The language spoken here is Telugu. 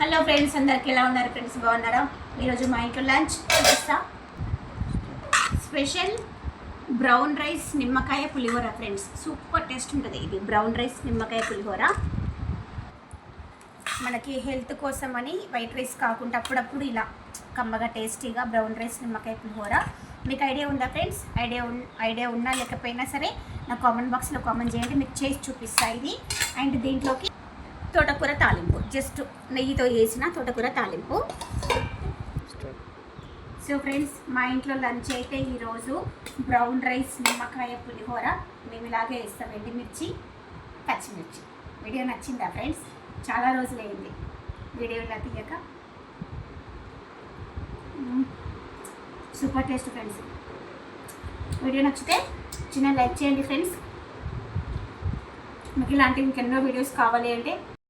హలో ఫ్రెండ్స్ అందరికి ఎలా ఉన్నారు ఫ్రెండ్స్ బాగున్నారా? ఈరోజు మా ఇంట్లో లంచ్ చూపిస్తా స్పెషల్ బ్రౌన్ రైస్ నిమ్మకాయ పులిహోర ఫ్రెండ్స్ సూపర్ టేస్ట్ ఉంటుంది ఇది బ్రౌన్ రైస్ నిమ్మకాయ పులిహోర. మనకి హెల్త్ కోసం అని వైట్ రైస్ కాకుండా అప్పుడప్పుడు ఇలా కమ్మగా టేస్టీగా బ్రౌన్ రైస్ నిమ్మకాయ పులిహోర. మీకు ఐడియా ఉందా ఫ్రెండ్స్ ఐడియా ఉన్ ఐడియా ఉన్నా లేకపోయినా సరే నా కామెంట్ బాక్స్లో కామెంట్ చేయండి మీకు చేసి చూపిస్తా ఇది. అండ్ దీంట్లోకి తోటకూర తాలింపు. జస్ట్ నెయ్యితో వేసిన తోటకూర తాలింపు. సో ఫ్రెండ్స్ మా ఇంట్లో లంచ్ అయితే ఈరోజు బ్రౌన్ రైస్ నిమ్మకాయ పులిహోర. మేము ఇలాగే వేస్తాం ఎండుమిర్చి పచ్చిమిర్చి. వీడియో నచ్చిందా ఫ్రెండ్స్ చాలా రోజులైంది. వీడియో ఇలా తీయక సూపర్ టేస్ట్ ఫ్రెండ్స్ వీడియో నచ్చితే చిన్న లైక్ చేయండి ఫ్రెండ్స్ మీకు ఇలాంటివి ఇంకెన్నో వీడియోస్ కావాలి అంటే